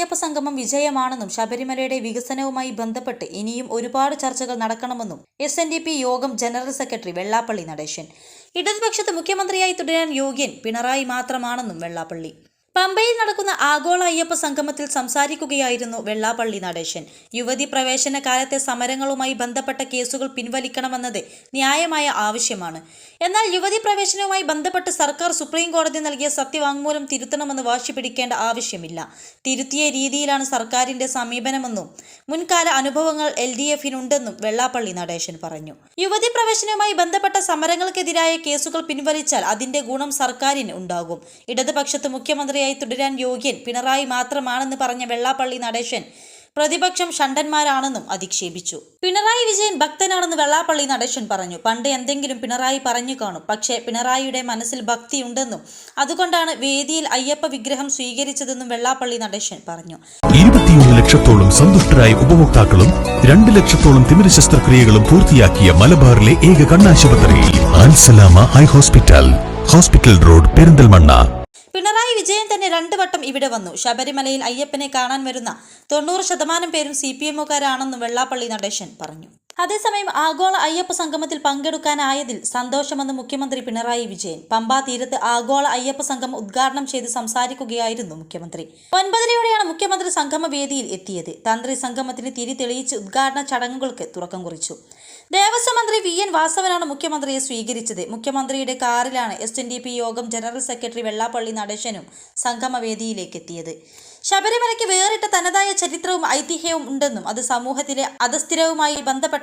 അയ്യപ്പ സംഗമം വിജയമാണെന്നും ശബരിമലയുടെ വികസനവുമായി ബന്ധപ്പെട്ട് ഇനിയും ഒരുപാട് ചർച്ചകൾ നടക്കണമെന്നും എസ് യോഗം ജനറൽ സെക്രട്ടറി വെള്ളാപ്പള്ളി നടേശൻ. ഇടതുപക്ഷത്ത് മുഖ്യമന്ത്രിയായി തുടരാൻ യോഗ്യൻ പിണറായി മാത്രമാണെന്നും വെള്ളാപ്പള്ളി. പമ്പയിൽ നടക്കുന്ന ആഗോള അയ്യപ്പ സംഗമത്തിൽ സംസാരിക്കുകയായിരുന്നു വെള്ളാപ്പള്ളി നടേശൻ. യുവതി പ്രവേശന കാലത്തെ സമരങ്ങളുമായി ബന്ധപ്പെട്ട കേസുകൾ പിൻവലിക്കണമെന്നത് ന്യായമായ ആവശ്യമാണ്. എന്നാൽ യുവതി പ്രവേശനവുമായി ബന്ധപ്പെട്ട് സർക്കാർ സുപ്രീം കോടതി നൽകിയ സത്യവാങ്മൂലം തിരുത്തണമെന്ന് വാശി പിടിക്കേണ്ട ആവശ്യമില്ല. തിരുത്തിയ രീതിയിലാണ് സർക്കാരിന്റെ സമീപനമെന്നും മുൻകാല അനുഭവങ്ങൾ എൽ ഡി എഫിനുണ്ടെന്നും വെള്ളാപ്പള്ളി നടേശൻ പറഞ്ഞു. യുവതി പ്രവേശനവുമായി ബന്ധപ്പെട്ട സമരങ്ങൾക്കെതിരായ കേസുകൾ പിൻവലിച്ചാൽ അതിന്റെ ഗുണം സർക്കാരിന് ഉണ്ടാകും. ഇടതുപക്ഷത്ത് മുഖ്യമന്ത്രിയായി തുടരാൻ യോഗ്യൻ പിണറായി മാത്രമാണെന്ന് പറഞ്ഞ വെള്ളാപ്പള്ളി നടേശൻ പ്രതിപക്ഷം ഷണ്ടന്മാരാണെന്നും അധിക്ഷേപിച്ചു. പിണറായി വിജയൻ ഭക്തനാണെന്ന് വെള്ളാപ്പള്ളി നടേശൻ പറഞ്ഞു. പണ്ട് എന്തെങ്കിലും പിണറായി പറഞ്ഞു കാണും. പക്ഷേ പിണറായിയുടെ മനസ്സിൽ ഭക്തിയുണ്ടെന്നും അതുകൊണ്ടാണ് വേദിയിൽ അയ്യപ്പ വിഗ്രഹം സ്വീകരിച്ചതെന്നും വെള്ളാപ്പള്ളി നടേശൻ പറഞ്ഞു. ഇരുപത്തിയൊന്ന് ലക്ഷത്തോളം സന്തുഷ്ടരായ ഉപഭോക്താക്കളും രണ്ട് ലക്ഷത്തോളം തിമിര ശസ്ത്രക്രിയകളും പൂർത്തിയാക്കിയ മലബാറിലെ ഏക കണ്ണാശുപത്രി hospital. Hospital road Perinthalmanna. Pinarayi Vijayan തന്നെ രണ്ടു വട്ടം ഇവിടെ വന്നു. ശബരിമലയിൽ അയ്യപ്പനെ കാണാൻ വരുന്ന തൊണ്ണൂറ് ശതമാനം പേരും സി പി എമ്മുകാരാണെന്നും വെള്ളാപ്പള്ളി നടേശൻ പറഞ്ഞു. അതേസമയം ആഗോള അയ്യപ്പ സംഗമത്തിൽ പങ്കെടുക്കാനായതിൽ സന്തോഷമെന്ന് മുഖ്യമന്ത്രി പിണറായി വിജയൻ. പമ്പാ തീരത്ത് ആഗോള അയ്യപ്പ സംഗമം ഉദ്ഘാടനം ചെയ്ത് സംസാരിക്കുകയായിരുന്നു മുഖ്യമന്ത്രി. ഒൻപതരയോടെയാണ് മുഖ്യമന്ത്രി സംഗമവേദിയിൽ എത്തിയത്. തന്ത്രി സംഗമത്തിന് തിരി തെളിയിച്ച് ഉദ്ഘാടന ചടങ്ങുകൾക്ക് തുടക്കം കുറിച്ചു. ദേവസ്വം മന്ത്രി വി. എൻ. വാസവനാണ് മുഖ്യമന്ത്രിയെ സ്വീകരിച്ചത്. മുഖ്യമന്ത്രിയുടെ കാറിലാണ് എസ്. എൻ. ഡി. പി യോഗം ജനറൽ സെക്രട്ടറി വെള്ളാപ്പള്ളി നടേശനും സംഗമവേദിയിലേക്ക് എത്തിയത്. ശബരിമലയ്ക്ക് വേറിട്ട തനതായ ചരിത്രവും ഐതിഹ്യവും ഉണ്ടെന്നും അത് സമൂഹത്തിലെ അധസ്ഥിരവുമായി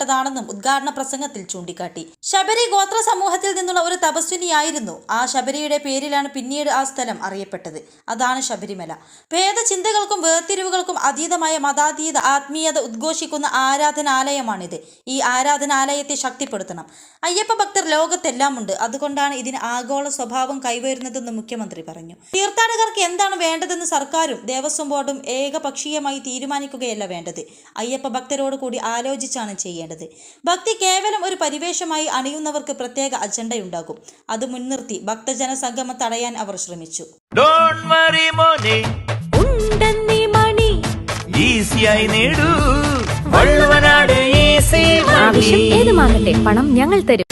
ബന്ധപ്പെട്ടതാണെന്നും ഉദ്ഘാടന പ്രസംഗത്തിൽ ചൂണ്ടിക്കാട്ടി. ശബരി ഗോത്ര സമൂഹത്തിൽ നിന്നുള്ള ഒരു തപസ്വിനിയായിരുന്നു ആ ശബരിയുടെ പേരിലാണ് പിന്നീട് ആ സ്ഥലം അറിയപ്പെട്ടത്. അതാണ് ശബരിമല. ഭേദചിന്തകൾക്കും വേർതിരിവുകൾക്കും അതീതമായ മതാതീത ആത്മീയത ഉദ്ഘോഷിക്കുന്ന ആരാധനാലയമാണിത്. ഈ ആരാധനാലയത്തെ ശക്തിപ്പെടുത്തണം. അയ്യപ്പ ഭക്തർ ലോകത്തെല്ലാം ഉണ്ട് അതുകൊണ്ടാണ് ഇതിന് ആഗോള സ്വഭാവം കൈവരുന്നതെന്ന് മുഖ്യമന്ത്രി പറഞ്ഞു. തീർത്ഥാടകർക്ക് എന്താണ് വേണ്ടതെന്ന് സർക്കാരും ദേവസ്വം ബോർഡും ഏകപക്ഷീയമായി തീരുമാനിക്കുകയല്ല വേണ്ടത്. അയ്യപ്പ ഭക്തരോട് കൂടി ആലോചിച്ചാണ് ചെയ്യേണ്ടത്. ഭക്തി കേവലം ഒരു പരിവേഷമായി അണിയുന്നവർക്ക് പ്രത്യേക അജണ്ടയുണ്ടാകും. അത് മുൻനിർത്തി ഭക്തജന സംഗമം തടയാൻ അവർ ശ്രമിച്ചു. ഡോണ്ട് വറി മോനെ. ഉണ്ടെന്നീ മണി. ഈസിയായി നേടൂ. വള്ളുവനാട് ഈസി ആവശ്യം ഏതുമാകട്ടെ പണം ഞങ്ങൾ തരും.